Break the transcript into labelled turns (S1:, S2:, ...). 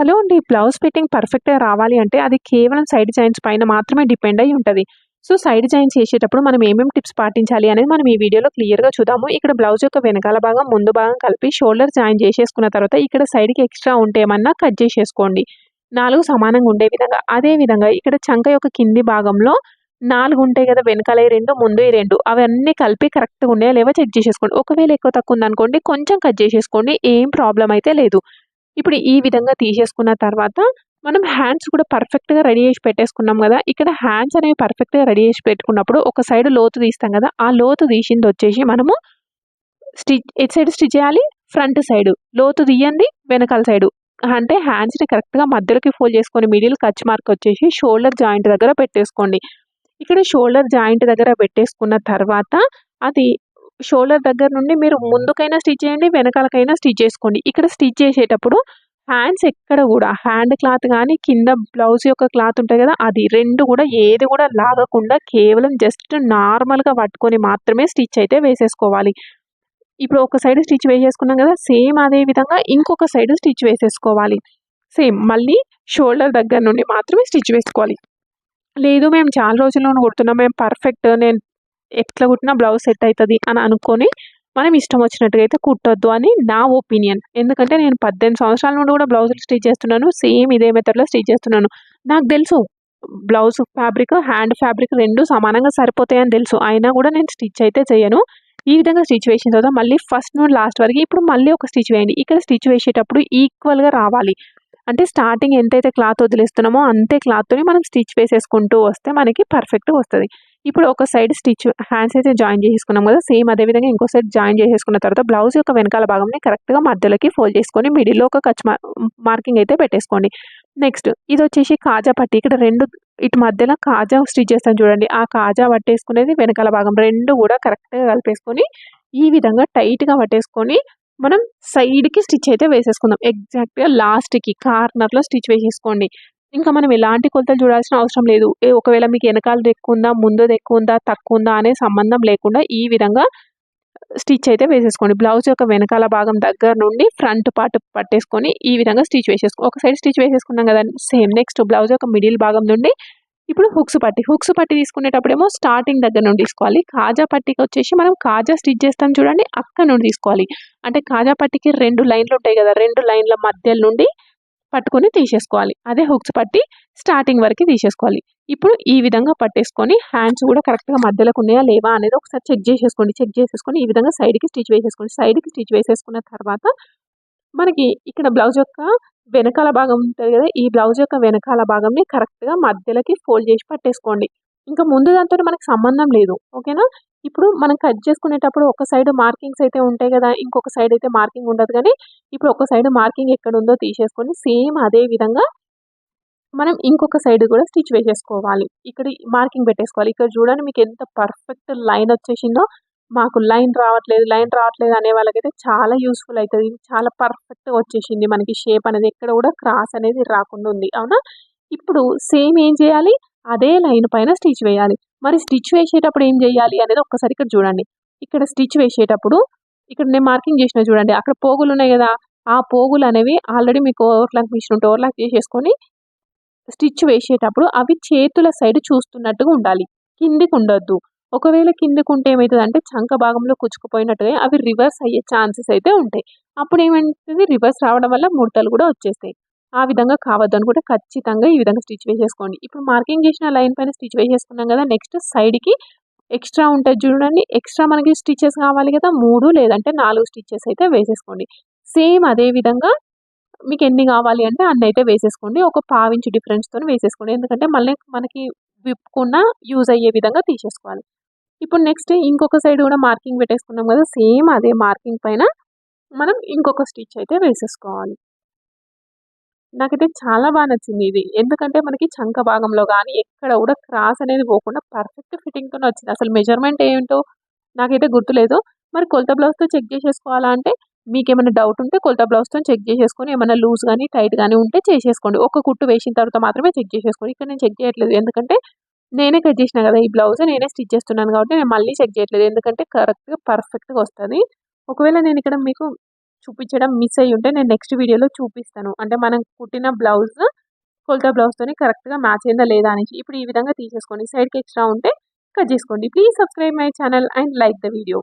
S1: Hello అండి blouse fitting పర్ఫెక్ట్గా రావాలి అంటే అది కేవలం సైడ్ జాయింట్స్ పైన మాత్రమే డిపెండ్ అయి ఉంటుంది. సో సైడ్ జాయింట్స్ చేసేటప్పుడు మనం ఏమేమి టిప్స్ పాటించాలి అనేది మనం ఈ వీడియోలో క్లియర్గా చూద్దాము. ఇక్కడ బ్లౌజ్ యొక్క వెనకాల భాగం ముందు భాగం కలిపి షోల్డర్ జాయిన్ చేసేసుకున్న తర్వాత ఇక్కడ సైడ్కి ఎక్స్ట్రా ఉంటే ఏమన్నా కట్ చేసేసుకోండి. నాలుగు సమానంగా ఉండే విధంగా అదే విధంగా ఇక్కడ చంక యొక్క కింది భాగంలో నాలుగు ఉంటాయి కదా వెనకాల రెండు ముందు రెండు అవన్నీ కలిపి కరెక్ట్గా ఉన్నాయా లేవో చెక్ చేసేసుకోండి. ఒకవేళ ఎక్కువ తక్కువ ఉందనుకోండి కొంచెం కట్ చేసేసుకోండి ఏం ప్రాబ్లం అయితే లేదు. ఇప్పుడు ఈ విధంగా తీసేసుకున్న తర్వాత మనం హ్యాండ్స్ కూడా పర్ఫెక్ట్గా రెడీ చేసి పెట్టేసుకున్నాం కదా. ఇక్కడ హ్యాండ్స్ అనేవి పర్ఫెక్ట్గా రెడీ చేసి పెట్టుకున్నప్పుడు ఒక సైడ్ లోతు తీస్తాం కదా. ఆ లోతు తీసింది వచ్చేసి మనము స్టిచ్ ఎట్ సైడ్ స్టిచ్ చేయాలి? ఫ్రంట్ సైడ్ లోతు తీయండి వెనకాల సైడు అంటే హ్యాండ్స్ని కరెక్ట్గా మధ్యలోకి ఫోల్డ్ చేసుకొని మిడిల్ కచ్ మార్క్ వచ్చేసి షోల్డర్ జాయింట్ దగ్గర పెట్టేసుకోండి. ఇక్కడ షోల్డర్ జాయింట్ దగ్గర పెట్టేసుకున్న తర్వాత అది షోల్డర్ దగ్గర నుండి మీరు ముందుకైనా స్టిచ్ చేయండి వెనకాలకైనా స్టిచ్ చేసుకోండి. ఇక్కడ స్టిచ్ చేసేటప్పుడు హ్యాండ్స్ ఎక్కడ కూడా హ్యాండ్ క్లాత్ కానీ కింద బ్లౌజ్ యొక్క క్లాత్ ఉంటుంది కదా అది రెండు కూడా ఏది కూడా లాగకుండా కేవలం జస్ట్ నార్మల్గా పట్టుకొని మాత్రమే స్టిచ్ అయితే వేసేసుకోవాలి. ఇప్పుడు ఒక సైడ్ స్టిచ్ వేసేసుకున్నాం కదా సేమ్ అదే విధంగా ఇంకొక సైడ్ స్టిచ్ వేసేసుకోవాలి. సేమ్ మళ్ళీ షోల్డర్ దగ్గర నుండి మాత్రమే స్టిచ్ వేసుకోవాలి. లేదు మేము చాలా రోజుల్లో కుడుతున్నాం మేము పర్ఫెక్ట్ నేను ఎట్లా కుట్టినా బ్లౌజ్ సెట్ అవుతుంది అని అనుకొని మనం ఇష్టం వచ్చినట్టుగా అయితే కుట్టొద్దు అని నా ఒపీనియన్. ఎందుకంటే నేను పద్దెనిమిది సంవత్సరాల నుండి కూడా బ్లౌజులు స్టిచ్ చేస్తున్నాను సేమ్ ఇదే మెథడ్లో స్టిచ్ చేస్తున్నాను. నాకు తెలుసు బ్లౌజ్ ఫ్యాబ్రిక్ హ్యాండ్ ఫ్యాబ్రిక్ రెండు సమానంగా సరిపోతాయని తెలుసు. అయినా కూడా నేను స్టిచ్ అయితే చేయను. ఈ విధంగా స్టిచ్ వేసిన తర్వాత మళ్ళీ ఫస్ట్ నుండి లాస్ట్ వరకు ఇప్పుడు మళ్ళీ ఒక స్టిచ్ వేయండి. ఇక్కడ స్టిచ్ వేసేటప్పుడు ఈక్వల్గా రావాలి. అంటే స్టార్టింగ్ ఎంతైతే క్లాత్ వదిలేస్తున్నామో అంతే క్లాత్తోని మనం స్టిచ్ వేసేసుకుంటూ వస్తే మనకి పర్ఫెక్ట్గా వస్తుంది. ఇప్పుడు ఒక సైడ్ స్టిచ్ హ్యాండ్స్ అయితే జాయిన్ చేసేసుకున్నాం కదా సేమ్ అదే విధంగా ఇంకో సైడ్ జాయిన్ చేసేసుకున్న తర్వాత బ్లౌజ్ యొక్క వెనకాల భాగంని కరెక్ట్గా మధ్యలోకి ఫోల్డ్ చేసుకొని మిడిల్లో ఒక కచ్ మార్కింగ్ అయితే పెట్టేసుకోండి. నెక్స్ట్ ఇది వచ్చేసి కాజా పట్టి. ఇక్కడ రెండు ఇటు మధ్యలో కాజా స్టిచ్ చేస్తాను చూడండి. ఆ కాజా పట్టేసుకునేది వెనకాల భాగం రెండు కూడా కరెక్ట్గా కలిపేసుకొని ఈ విధంగా టైట్గా పట్టేసుకొని మనం సైడ్కి స్టిచ్ అయితే వేసేసుకుందాం. ఎగ్జాక్ట్గా లాస్ట్కి కార్నర్లో స్టిచ్ వేసేసుకోండి. ఇంకా మనం ఎలాంటి కొలతలు చూడాల్సిన అవసరం లేదు. ఒకవేళ మీకు వెనకాల ఎక్కువ ఉందా ముందు ఎక్కువ ఉందా తక్కువ ఉందా అనే సంబంధం లేకుండా ఈ విధంగా స్టిచ్ అయితే వేసేసుకోండి. బ్లౌజ్ యొక్క వెనకాల భాగం దగ్గర నుండి ఫ్రంట్ పార్ట్ పట్టేసుకొని ఈ విధంగా స్టిచ్ వేసేసుకో ఒక సైడ్ స్టిచ్ వేసేసుకున్నాం కదా సేమ్ నెక్స్ట్ బ్లౌజ్ యొక్క మిడిల్ భాగం నుండి ఇప్పుడు హుక్స్ పట్టి హుక్స్ పట్టి తీసుకునేటప్పుడేమో స్టార్టింగ్ దగ్గర నుండి తీసుకోవాలి. కాజా పట్టికి వచ్చేసి మనం కాజా స్టిచ్ చేస్తాం చూడండి అక్కడ నుండి తీసుకోవాలి. అంటే కాజా పట్టికి రెండు లైన్లు ఉంటాయి కదా రెండు లైన్ల మధ్య నుండి పట్టుకొని తీసేసుకోవాలి. అదే హుక్స్ పట్టి స్టార్టింగ్ వరకు తీసేసుకోవాలి. ఇప్పుడు ఈ విధంగా పట్టేసుకొని హ్యాండ్స్ కూడా కరెక్ట్గా మధ్యలోకి ఉన్నాయా లేవా అనేది ఒకసారి చెక్ చేసేసుకోండి. చెక్ చేసేసుకొని ఈ విధంగా సైడ్కి స్టిచ్ వేసేసుకోండి. సైడ్కి స్టిచ్ వేసేసుకున్న తర్వాత మనకి ఇక్కడ బ్లౌజ్ యొక్క వెనకాల భాగం ఉంటుంది కదా ఈ బ్లౌజ్ యొక్క వెనకాల భాగంని కరెక్ట్గా మధ్యలోకి ఫోల్డ్ చేసి పట్టేసుకోండి. ఇంకా ముందు దాంతో మనకి సంబంధం లేదు. ఓకేనా? ఇప్పుడు మనం కట్ చేసుకునేటప్పుడు ఒక సైడ్ మార్కింగ్స్ అయితే ఉంటాయి కదా ఇంకొక సైడ్ అయితే మార్కింగ్ ఉండదు కానీ ఇప్పుడు ఒక సైడ్ మార్కింగ్ ఎక్కడ ఉందో తీసేసుకొని సేమ్ అదే విధంగా మనం ఇంకొక సైడ్ కూడా స్టిచ్ వేసేసుకోవాలి. ఇక్కడ మార్కింగ్ పెట్టేసుకోవాలి. ఇక్కడ చూడండి మీకు ఎంత పర్ఫెక్ట్ లైన్ వచ్చేసిందో. మాకు లైన్ రావట్లేదు లైన్ రావట్లేదు అనే వాళ్ళకైతే చాలా యూస్ఫుల్ అవుతుంది. చాలా పర్ఫెక్ట్గా వచ్చేసింది మనకి షేప్ అనేది. ఎక్కడ కూడా క్రాస్ అనేది రాకుండా ఉంది. అవునా? ఇప్పుడు సేమ్ ఏం చేయాలి? అదే లైన్ పైన స్టిచ్ వేయాలి. మరి స్టిచ్ వేసేటప్పుడు ఏం చేయాలి అనేది ఒక్కసారి ఇక్కడ చూడండి. ఇక్కడ స్టిచ్ వేసేటప్పుడు ఇక్కడ నేను మార్కింగ్ చేసిన చూడండి. అక్కడ పోగులు ఉన్నాయి కదా ఆ పోగులు అనేవి ఆల్రెడీ మీకు ఓవర్లాక్ మిషన్ ఉంటే ఓవర్లాక్ చేసేసుకొని స్టిచ్ వేసేటప్పుడు అవి చేతుల సైడ్ చూస్తున్నట్టుగా ఉండాలి. కిందికి ఉండొద్దు. ఒకవేళ కిందకు ఉంటే ఏమవుతుందంటే చంక భాగంలో కుచ్చుకుపోయినట్టుగా అవి రివర్స్ అయ్యే ఛాన్సెస్ అయితే ఉంటాయి. అప్పుడు ఏమవుతుంది రివర్స్ రావడం వల్ల ముడతలు కూడా వచ్చేస్తాయి. ఆ విధంగా కావద్దు అనుకుంటే ఖచ్చితంగా ఈ విధంగా స్టిచ్ వేసేసుకోండి. ఇప్పుడు మార్కింగ్ చేసిన లైన్ పైన స్టిచ్ వేసేసుకున్నాం కదా నెక్స్ట్ సైడ్కి ఎక్స్ట్రా ఉంటుంది చూడండి. ఎక్స్ట్రా మనకి స్టిచెస్ కావాలి కదా మూడు లేదంటే నాలుగు స్టిచెస్ అయితే వేసేసుకోండి. సేమ్ అదే విధంగా మీకు ఎన్ని కావాలి అంటే అన్ని అయితే వేసేసుకోండి. ఒక పావించి డిఫరెన్స్తో వేసేసుకోండి. ఎందుకంటే మళ్ళీ మనకి విప్పుకున్న యూజ్ అయ్యే విధంగా తీసేసుకోవాలి. ఇప్పుడు నెక్స్ట్ ఇంకొక సైడ్ కూడా మార్కింగ్ పెట్టేసుకున్నాం కదా సేమ్ అదే మార్కింగ్ పైన మనం ఇంకొక స్టిచ్ అయితే వేసేసుకోవాలి. నాకైతే చాలా బాగా నచ్చింది ఇది. ఎందుకంటే మనకి చంక భాగంలో కానీ ఎక్కడ కూడా క్రాస్ అనేది పోకుండా పర్ఫెక్ట్ ఫిట్టింగ్తో వచ్చింది. అసలు మెజర్మెంట్ ఏంటో నాకైతే గుర్తులేదు. మరి కొలత బ్లౌజ్తో చెక్ చేసేసుకోవాలా అంటే మీకు ఏమైనా డౌట్ ఉంటే కొలత బ్లౌజ్తో చెక్ చేసేసుకొని ఏమైనా లూజ్ కానీ టైట్ కానీ ఉంటే చేసేసుకోండి. ఒక కుట్టు వేసిన తర్వాత మాత్రమే చెక్ చేసేసుకోండి. ఇక్కడ నేను చెక్ చేయట్లేదు. ఎందుకంటే నేనే కట్ చేసిన కదా ఈ బ్లౌజ్ నేనే స్టిచ్ చేస్తున్నాను కాబట్టి నేను మళ్ళీ చెక్ చేయట్లేదు. ఎందుకంటే కరెక్ట్గా పర్ఫెక్ట్గా వస్తుంది. ఒకవేళ నేను ఇక్కడ మీకు చూపించడం మిస్ అయ్యి ఉంటే నేను నెక్స్ట్ వీడియోలో చూపిస్తాను. అంటే మనం కుట్టిన బ్లౌజ్ కొలత బ్లౌజ్తోని కరెక్ట్గా మ్యాచ్ అయిందా లేదా అనేసి ఇప్పుడు ఈ విధంగా తీసేసుకోండి. సైడ్కి ఎక్స్ట్రా ఉంటే కట్ చేసుకోండి. Please subscribe my channel and like the video